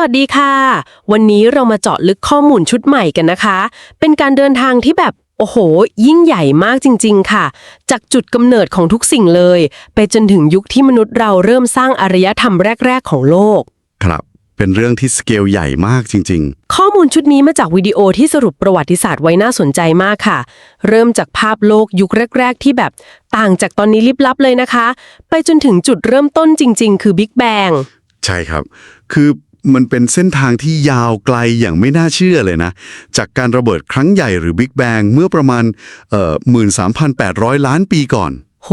วัสดีค่ะ วันนี้เรามาเจาะลึกข้อมูลชุดใหม่กันนะคะ เป็นการเดินทางที่แบบ โอ้โห ยิ่งใหญ่มากจริง ๆ ค่ะ จากจุดกำเนิดของทุกสิ่งเลย ไปจนถึงยุคที่มนุษย์เราเริ่มสร้างอารยธรรมแรก ๆ ของโลก ครับเป็นเรื่องที่สเกลใหญ่มากจริงข้อมูลชุดนี้มาจากวิดีโอที่สรุปประวัติศาสตร์ไว้น่าสนใจมากค่ะ เริ่มจากภาพโลกยุคแรก ๆ ที่แบบต่างจากตอนนี้ลิบลับเลยนะคะ ไปจนถึงจุดเริ่มต้นจริง ๆ คือบิ๊กแบงๆใช่ครับ คือ มันเป็นเส้นทางที่ยาวไกลอย่างไม่น่าเชื่อเลยนะ จากการระเบิดครั้งใหญ่หรือบิ๊กแบงเมื่อประมาณเอ่อ13,800 ล้านปีก่อน โห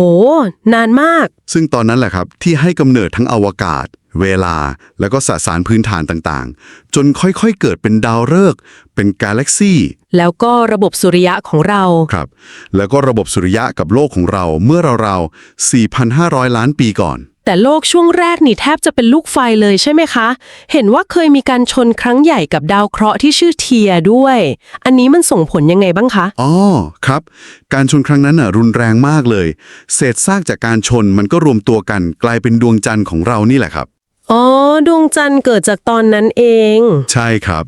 นานมาก ซึ่งตอนนั้นแหละครับที่ให้กำเนิดทั้งอวกาศ เวลา แล้วก็สสารพื้นฐานต่างๆ จนค่อยๆเกิดเป็นดาวฤกษ์เป็นกาแล็กซี่แล้วก็ระบบสุริยะของเรา ครับ แล้วก็ระบบสุริยะกับโลกของเราเมื่อราวๆ4,500 ล้านปีก่อน แต่โลกช่วงแรกนี่แทบจะเป็นลูกไฟเลยใช่ไหมคะ เห็นว่าเคยมีการชนครั้งใหญ่กับดาวเคราะห์ที่ชื่อเทียด้วย อันนี้มันส่งผลยังไงบ้างคะ อ๋อครับ การชนครั้งนั้นน่ะรุนแรงมากเลย เศษซากจากการชนมันก็รวมตัวกัน กลายเป็นดวงจันทร์ของเรานี่แหละครับ อ๋อ ดวงจันทร์เกิดจากตอนนั้นเอง ใช่ครับ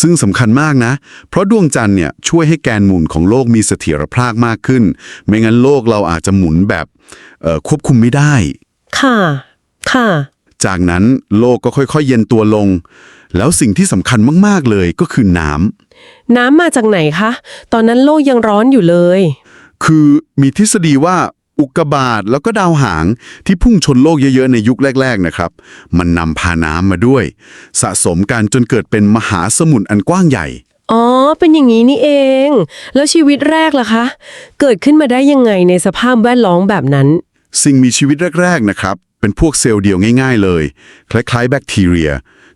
ซึ่งสำคัญมากนะ เพราะดวงจันทร์เนี่ยช่วยให้แกนหมุนของโลกมีเสถียรภาพมากขึ้น ไม่งั้นโลกเราอาจจะหมุนแบบเอ่อควบคุมไม่ได้ ค่ะ ค่ะ จากนั้นโลกก็ค่อยๆ เย็นตัวลง แล้วสิ่งที่สำคัญมากๆเลยก็คือน้ำ น้ำมาจากไหนคะ ตอนนั้นโลกยังร้อนอยู่เลย คือมีทฤษฎีว่า อุกกาบาตแล้วก็ดาวหางที่พุ่งชนโลกเยอะๆในยุคแรก ๆนะครับ มันนำพาน้ำมาด้วย สะสมกันจนเกิดเป็นมหาสมุทรอันกว้างใหญ่ อ๋อ เป็นอย่างนี้นี่เอง แล้วชีวิตแรกล่ะคะ เกิดขึ้นมาได้ยังไงในสภาพแวดล้อมแบบนั้น สิ่งมีชีวิตแรก ๆ นะครับ เป็นพวกเซลล์เดียวง่าย ๆ เลย คล้ายๆ แบคทีเรีย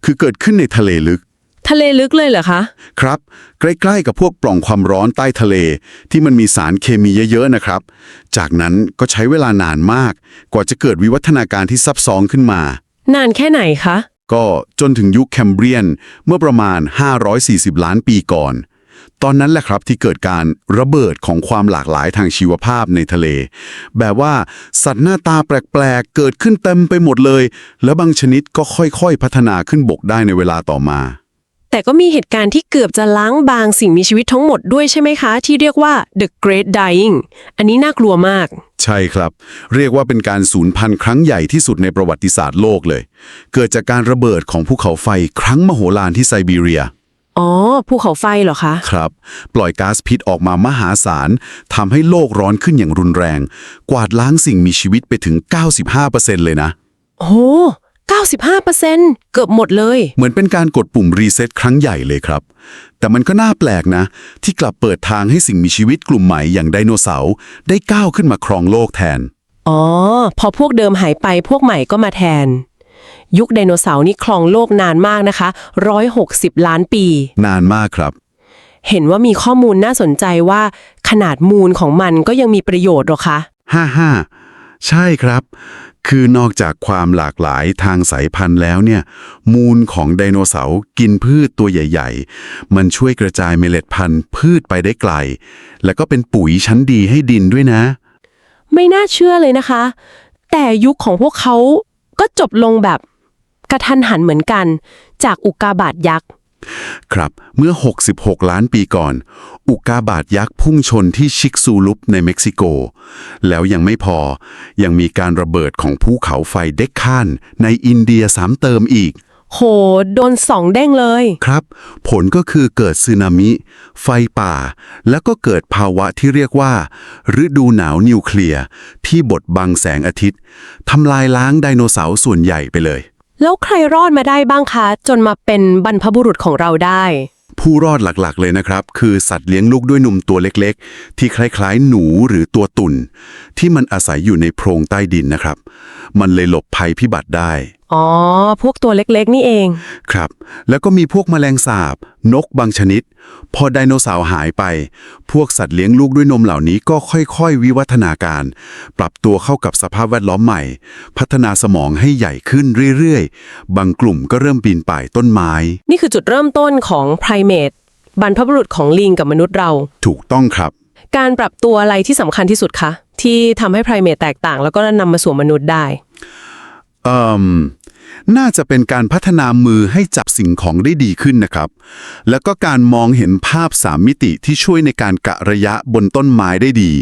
คือเกิดขึ้นในทะเลลึก ทะเลลึกเลยเหรอคะ ครับ ใกล้ๆกับพวกปล่องความร้อนใต้ทะเล ที่มันมีสารเคมีเยอะๆนะครับ จากนั้นก็ใช้เวลานานมาก กว่าจะเกิดวิวัฒนาการที่ซับซ้อนขึ้นมา นานแค่ไหนคะ ก็จนถึงยุคแคมเบรียนเมื่อประมาณ 540 ล้านปีก่อน ตอนนั้นแหละครับที่เกิดการระเบิดของความหลากหลายทางชีวภาพในทะเล แบบว่าสัตว์หน้าตาแปลกๆ เกิดขึ้นเต็มไปหมดเลย แล้วบางชนิดก็ค่อยๆ พัฒนาขึ้นบกได้ในเวลาต่อมา แต่ก็มีเหตุการณ์ที่เกือบจะล้างบางสิ่งมีชีวิตทั้งหมดด้วยใช่ไหมคะ ที่เรียกว่า the great dying อันนี้น่ากลัวมาก ใช่ครับ เรียกว่าเป็นการสูญพันธุ์ครั้งใหญ่ที่สุดในประวัติศาสตร์โลกเลย เกิดจากการระเบิดของภูเขาไฟครั้งมโหฬารที่ไซบีเรียอ๋อภูเขาไฟเหรอคะ ครับ ปล่อยก๊าซพิษออกมามหาศาลทำให้โลกร้อนขึ้นอย่างรุนแรง กวาดล้างสิ่งมีชีวิตไปถึง 95%เลยนะ โอ้ 95%เกือบหมดเลย เหมือนเป็นการกดปุ่มรีเซ็ตครั้งใหญ่เลยครับ แต่มันก็น่าแปลกนะ ที่กลับเปิดทางให้สิ่งมีชีวิตกลุ่มใหม่อย่างไดโนเสาร์ได้ก้าวขึ้นมาครองโลกแทน อ๋อ พอพวกเดิมหายไปพวกใหม่ก็มาแทน ยุคไดโนเสาร์นี่ครองโลกนานมากนะคะ 160 ล้านปี นานมากครับ เห็นว่ามีข้อมูลน่าสนใจว่า ขนาดมูลของมันก็ยังมีประโยชน์หรอคะห้าห้าใช่ครับ คือนอกจากความหลากหลายทางสายพันธุ์แล้วเนี่ย มูลของไดโนเสาร์กินพืชตัวใหญ่ ๆ มันช่วยกระจายเมล็ดพันธุ์พืชไปได้ไกล แล้วก็เป็นปุ๋ยชั้นดีให้ดินด้วยนะ ไม่น่าเชื่อเลยนะคะ แต่ยุคของพวกเขาก็จบลงแบบกระทันหันเหมือนกัน จากอุกกาบาตยักษ์ ครับ เมื่อ 66 ล้านปีก่อน อุกกาบาตยักษ์พุ่งชนที่ชิกซูลุปในเม็กซิโก แล้วยังไม่พอ ยังมีการระเบิดของภูเขาไฟเด็กข้านในอินเดียสามเติมอีก โห โดนสองเด้งเลย ครับ ผลก็คือเกิดสึนามิ ไฟป่า แล้วก็เกิดภาวะที่เรียกว่า ฤดูหนาวนิวเคลียร์ที่บดบังแสงอาทิตย์ทำลายล้างไดโนเสาร์ส่วนใหญ่ไปเลย แล้วใครรอดมาได้บ้างคะ จนมาเป็นบรรพบุรุษของเราได้ ผู้รอดหลักๆ เลยนะครับ คือสัตว์เลี้ยงลูกด้วยนมตัวเล็กๆ ที่คล้ายๆ หนูหรือตัวตุ่น ที่มันอาศัยอยู่ในโพรงใต้ดินนะครับ มันเลยหลบภัยพิบัติได้อ๋อ พวกตัวเล็กๆ นี่เอง ครับ แล้วก็มีพวกแมลงสาบ นกบางชนิด พอไดโนเสาร์หายไป พวกสัตว์เลี้ยงลูกด้วยนมเหล่านี้ก็ค่อยๆ วิวัฒนาการ ปรับตัวเข้ากับสภาพแวดล้อมใหม่ พัฒนาสมองให้ใหญ่ขึ้นเรื่อยๆ บางกลุ่มก็เริ่มปีนป่ายต้นไม้ นี่คือจุดเริ่มต้นของไพรเมตบรรพบุรุษของลิงกับมนุษย์เรา ถูกต้องครับ การปรับตัวอะไรที่สำคัญที่สุดคะที่ทำให้ไพรเมตแตกต่าง แล้วก็นำมาสู่มนุษย์ได้เอ่ม น่าจะเป็นการพัฒนามือให้จับสิ่งของได้ดีขึ้นนะครับ แล้วก็การมองเห็นภาพสามมิติที่ช่วยในการกะระยะบนต้นไม้ได้ดี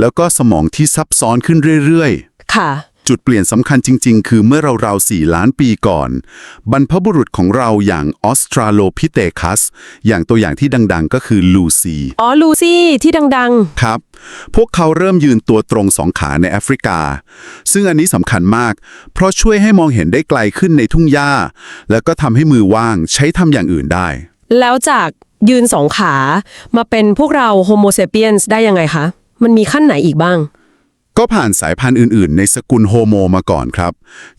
แล้วก็สมองที่ซับซ้อนขึ้นเรื่อยๆ ค่ะ จุดเปลี่ยนสำคัญจริง ๆ คือเมื่อเราๆ4ล้านปีก่อน บรรพบุรุษของเราอย่างออสตราโลพิเตคัส อย่างตัวอย่างที่ดังๆ ก็คือลูซีอ๋อลูซี่ที่ดังครับ พวกเขาเริ่มยืนตัวตรงสองขาในแอฟริกา ซึ่งอันนี้สำคัญมาก เพราะช่วยให้มองเห็นได้ไกลขึ้นในทุ่งหญ้า แล้วก็ทำให้มือว่างใช้ทำอย่างอื่นได้ๆแล้วจากยืนสองขามาเป็นพวกเราโฮโมเซเปียนส์ได้ยังไงคะ มันมีขั้นไหนอีกบ้าง ก็ผ่านสายพันธุ์อื่น ๆ ในสกุลโฮโมมาก่อนครับ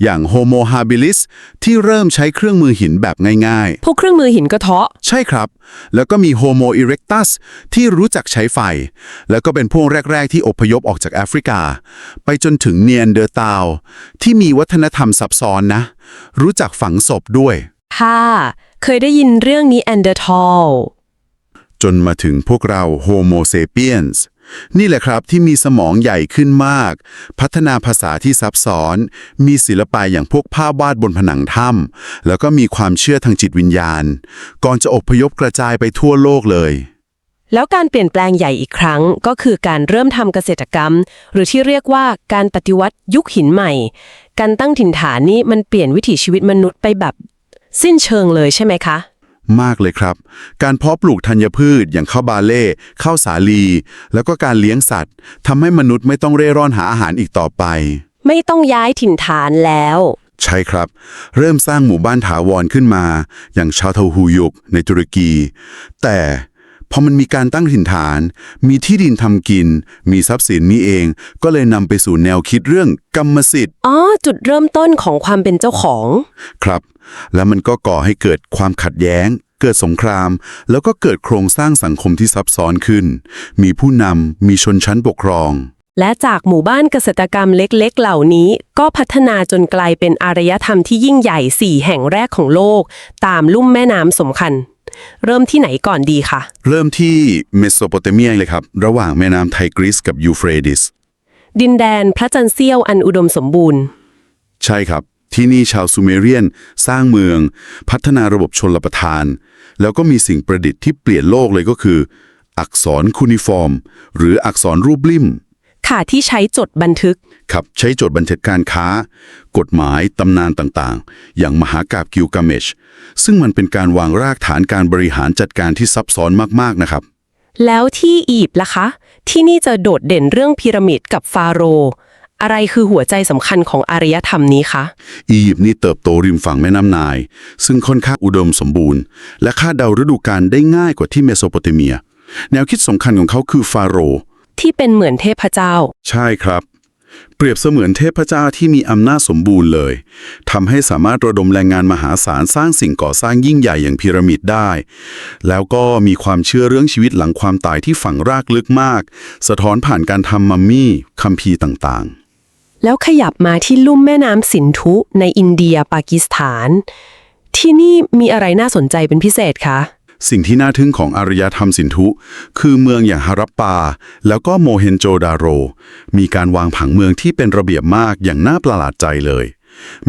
อย่างโฮโมฮาบิลิสที่เริ่มใช้เครื่องมือหินแบบง่าย ๆ พวกเครื่องมือหินกระเทาะ ใช่ครับ แล้วก็มีโฮโมอิเร็กตัสที่รู้จักใช้ไฟ แล้วก็เป็นพวกแรก ๆ ที่อพยพออกจากแอฟริกา ไปจนถึงเนียนเดอร์ตาลที่มีวัฒนธรรมซับซ้อนนะ รู้จักฝังศพด้วย ค่ะ เคยได้ยินเรื่องนี้แอนเดอร์ทอลจนมาถึงพวกเราโฮโมเซเปียนส์ นี่แหละครับที่มีสมองใหญ่ขึ้นมาก พัฒนาภาษาที่ซับซ้อน มีศิลปะอย่างพวกภาพวาดบนผนังถ้ำแล้วก็มีความเชื่อทางจิตวิญญาณ ก่อนจะอพยพกระจายไปทั่วโลกเลย แล้วการเปลี่ยนแปลงใหญ่อีกครั้งก็คือการเริ่มทำเกษตรกรรม หรือที่เรียกว่าการปฏิวัติยุคหินใหม่ การตั้งถิ่นฐานนี่มันเปลี่ยนวิถีชีวิตมนุษย์ไปแบบ สิ้นเชิงเลยใช่ไหมคะ มากเลยครับ การเพาะปลูกธัญพืชอย่างข้าวบาเล่ข้าวสาลี แล้วก็การเลี้ยงสัตว์ทำให้มนุษย์ไม่ต้องเร่ร่อนหาอาหารอีกต่อไป ไม่ต้องย้ายถิ่นฐานแล้ว ใช่ครับ เริ่มสร้างหมู่บ้านถาวรขึ้นมา อย่างชาวเทาฮูยุกในตุรกี แต่ พอมันมีการตั้งถิ่นฐาน มีที่ดินทำกิน มีทรัพย์สินนี้เอง ก็เลยนำไปสู่แนวคิดเรื่องกรรมสิทธิ์ อ๋อ จุดเริ่มต้นของความเป็นเจ้าของ ครับ แล้วมันก็ก่อให้เกิดความขัดแย้ง เกิดสงคราม แล้วก็เกิดโครงสร้างสังคมที่ซับซ้อนขึ้น มีผู้นำ มีชนชั้นปกครอง และจากหมู่บ้านเกษตรกรรมเล็กๆ เหล่านี้ ก็พัฒนาจนกลายเป็นอารยธรรมที่ยิ่งใหญ่สี่แห่งแรกของโลก ตามลุ่มแม่น้ำสำคัญ เริ่มที่ไหนก่อนดีคะเริ่มที่เมโสโปเตเมียเลยครับ ระหว่างแม่น้ำไทกริสกับยูเฟรดิส ดินแดนพระจันทร์เสี้ยวอันอุดมสมบูรณ์ ใช่ครับ ที่นี่ชาวซูเมเรียน สร้างเมือง พัฒนาระบบชนระทาน แล้วก็มีสิ่งประดิษฐ์ที่เปลี่ยนโลกเลยก็คือ อักษรคูนิฟอร์ม หรืออักษรรูปลิ่ม ค่ะที่ใช้จดบันทึก ครับใช้จดบันทึกการค้า กฎหมายตำนานต่างๆ อย่างมหากาบกิลกาเมช ซึ่งมันเป็นการวางรากฐานการบริหารจัดการที่ซับซ้อนมากๆนะครับ แล้วที่อียิปต์ล่ะคะ ที่นี่จะโดดเด่นเรื่องพีระมิดกับฟาโรห์อะไรคือหัวใจสำคัญของอารยธรรมนี้คะ อียิปต์นี่เติบโตริมฝั่งแม่น้ำนายซึ่งค่อนข้างอุดมสมบูรณ์ และคาดเดาฤดูกาลได้ง่ายกว่าที่เมโสโปเตเมีย แนวคิดสำคัญของเขาคือฟาโรห์ ที่เป็นเหมือนเทพเจ้า ใช่ครับ เปรียบเสมือนเทพเจ้าที่มีอำนาจสมบูรณ์เลยทำให้สามารถระดมแรงงานมหาศาลสร้างสิ่งก่อสร้างยิ่งใหญ่อย่างพีระมิดได้ แล้วก็มีความเชื่อเรื่องชีวิตหลังความตายที่ฝังรากลึกมาก สะท้อนผ่านการทำมัมมี่คัมภีร์ต่างๆแล้วขยับมาที่ลุ่มแม่น้ำสินธุในอินเดียปากีสถาน ที่นี่มีอะไรน่าสนใจเป็นพิเศษคะ สิ่งที่น่าทึ่งของอารยธรรมสินธุ คือเมืองอย่างฮารัปปา แล้วก็โมเฮนโจดาโร มีการวางผังเมืองที่เป็นระเบียบมากอย่างน่าประหลาดใจเลย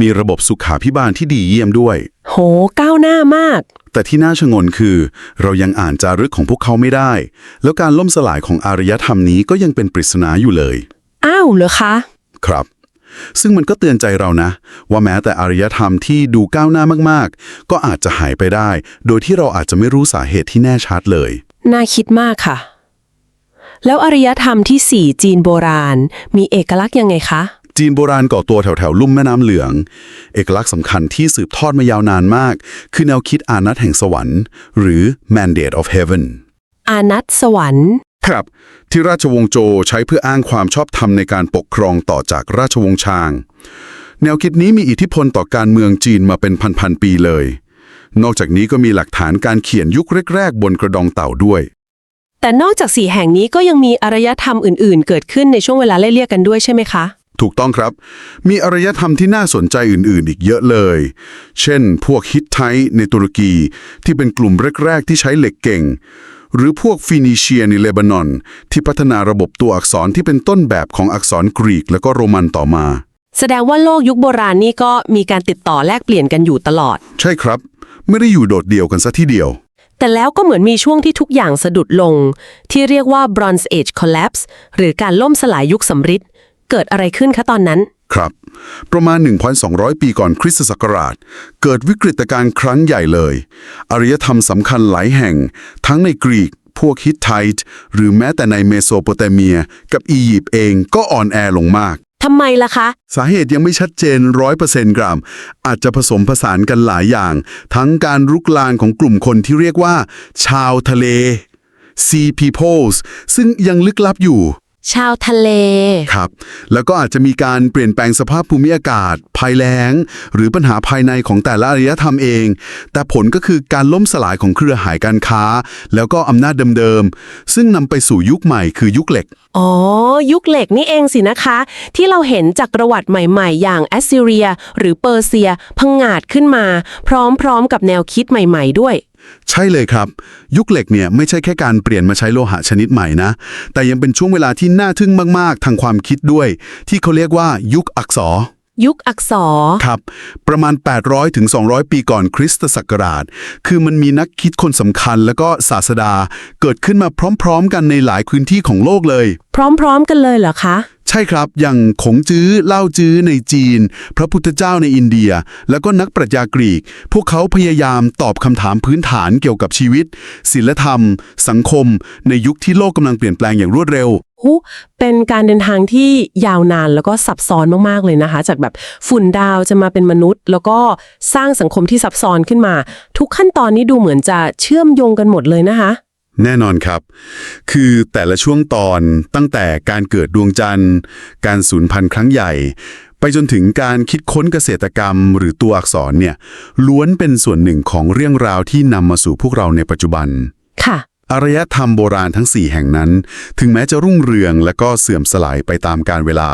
มีระบบสุขาพิบาลที่ดีเยี่ยมด้วย โห ก้าวหน้ามาก แต่ที่น่าชงนคือ เรายังอ่านจารึกของพวกเขาไม่ได้ แล้วการล่มสลายของอารยธรรมนี้ก็ยังเป็นปริศนาอยู่เลย อ้าวเหรอคะ ครับ ซึ่งมันก็เตือนใจเรานะ ว่าแม้แต่อารยธรรมที่ดูก้าวหน้ามากๆ ก็อาจจะหายไปได้ โดยที่เราอาจจะไม่รู้สาเหตุที่แน่ชัดเลย น่าคิดมากค่ะ แล้วอารยธรรมที่สี่จีนโบราณ มีเอกลักษณ์ยังไงคะ จีนโบราณก่อตัวแถวแถวๆลุ่มแม่น้ำเหลือง เอกลักษณ์สำคัญที่สืบทอดมายาวนานมาก คือแนวคิดอานัตแห่งสวรรค์ หรือ mandate of heaven อานัตสวรรค์ ครับ ที่ราชวงศ์โจวใช้เพื่ออ้างความชอบธรรมในการปกครองต่อจากราชวงศ์ชาง แนวคิดนี้มีอิทธิพลต่อการเมืองจีนมาเป็นพันๆปีเลย นอกจากนี้ก็มีหลักฐานการเขียนยุคแรกๆ บนกระดองเต่าด้วย แต่นอกจากสี่แห่งนี้ก็ยังมีอารยธรรมอื่นๆ เกิดขึ้นในช่วงเวลาไล่เลี่ยกันด้วยใช่ไหมคะ ถูกต้องครับ มีอารยธรรมที่น่าสนใจอื่น ๆ อีกเยอะเลย เช่น พวกฮิตไทในตุรกีที่เป็นกลุ่มแรก ๆ ที่ใช้เหล็กเก่ง หรือพวกฟินิเชียในเลบานอน ที่พัฒนาระบบตัวอักษรที่เป็นต้นแบบของอักษรกรีกและก็โรมันต่อมา แสดงว่าโลกยุคโบราณนี่ก็มีการติดต่อแลกเปลี่ยนกันอยู่ตลอด ใช่ครับ ไม่ได้อยู่โดดเดี่ยวกันซะทีเดียว แต่แล้วก็เหมือนมีช่วงที่ทุกอย่างสะดุดลง ที่เรียกว่า Bronze Age Collapse หรือการล่มสลายยุคสำริดเกิดอะไรขึ้นคะตอนนั้น ครับ ประมาณ 1,200 ปีก่อนคริสตศักราช เกิดวิกฤตการณ์ครั้งใหญ่เลย อารยธรรมสำคัญหลายแห่ง ทั้งในกรีก พวกฮิตไทต์หรือแม้แต่ในเมโสโปเตเมีย กับอียิปต์เองก็อ่อนแอลงมาก ทำไมล่ะคะ สาเหตุยังไม่ชัดเจนร้อยเปอร์เซนต์กรัม อาจจะผสมผสานกันหลายอย่าง ทั้งการรุกรานของกลุ่มคนที่เรียกว่า ชาวทะเล Sea Peoples ซึ่งยังลึกลับอยู่ ชาวทะเล ครับ แล้วก็อาจจะมีการเปลี่ยนแปลงสภาพภูมิอากาศ ภัยแล้ง หรือปัญหาภายในของแต่ละอารยธรรมเอง แต่ผลก็คือการล่มสลายของเครือข่ายการค้า แล้วก็อำนาจเดิมๆ ซึ่งนำไปสู่ยุคใหม่คือยุคเหล็ก อ๋อ ยุคเหล็กนี่เองสินะคะ ที่เราเห็นจากประวัติใหม่ๆ อย่างแอสซีเรีย หรือเปอร์เซียพังงาดขึ้นมา พร้อมๆกับแนวคิดใหม่ ๆ ด้วย ใช่เลยครับ ยุคเหล็กเนี่ยไม่ใช่แค่การเปลี่ยนมาใช้โลหะชนิดใหม่นะ แต่ยังเป็นช่วงเวลาที่น่าทึ่งมาก ๆ ทางความคิดด้วย ที่เขาเรียกว่ายุคอักษร ยุคอักษร ครับ ประมาณ 800ถึง200 ปีก่อนคริสตศักราช คือมันมีนักคิดคนสำคัญแล้วก็ศาสดา เกิดขึ้นมาพร้อม ๆ กันในหลายพื้นที่ของโลกเลย พร้อมๆกันเลยเหรอคะ ใช่ครับ อย่างขงจื้อเล่าจื้อในจีน พระพุทธเจ้าในอินเดีย แล้วก็นักปรัชญากรีก พวกเขาพยายามตอบคำถามพื้นฐานเกี่ยวกับชีวิตศิลธรรม สังคม ในยุคที่โลกกำลังเปลี่ยนแปลงอย่างรวดเร็วหูเป็นการเดินทางที่ยาวนานแล้วก็ซับซ้อนมากๆเลยนะคะ จากแบบฝุ่นดาวจะมาเป็นมนุษย์ แล้วก็สร้างสังคมที่ซับซ้อนขึ้นมา ทุกขั้นตอนนี้ดูเหมือนจะเชื่อมโยงกันหมดเลยนะคะ แน่นอนครับ คือแต่ละช่วงตอนตั้งแต่การเกิดดวงจันทร์ การสูญพันธุ์ครั้งใหญ่ ไปจนถึงการคิดค้นเกษตรกรรม หรือตัวอักษรเนี่ยล้วนเป็นส่วนหนึ่งของเรื่องราวที่นำมาสู่พวกเราในปัจจุบัน อารยธรรมโบราณทั้ง 4 แห่งนั้น ถึงแม้จะรุ่งเรืองและก็เสื่อมสลายไปตามกาลเวลา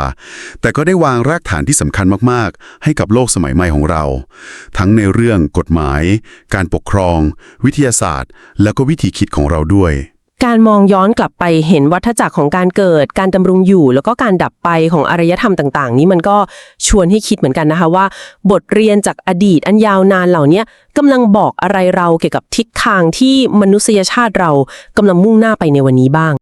แต่ก็ได้วางรากฐานที่สำคัญมากๆ ให้กับโลกสมัยใหม่ของเรา ทั้งในเรื่องกฎหมาย การปกครอง วิทยาศาสตร์ และก็วิธีคิดของเราด้วย การมองย้อนกลับไปเห็นวัฏจักรของการเกิด การดำรงอยู่ แล้วก็การดับไปของอารยธรรมต่าง ๆ นี้มันก็ชวนให้คิดเหมือนกันนะคะว่า บทเรียนจากอดีตอันยาวนานเหล่านี้กำลังบอกอะไรเราเกี่ยวกับทิศทางที่มนุษยชาติเรากำลังมุ่งหน้าไปในวันนี้บ้าง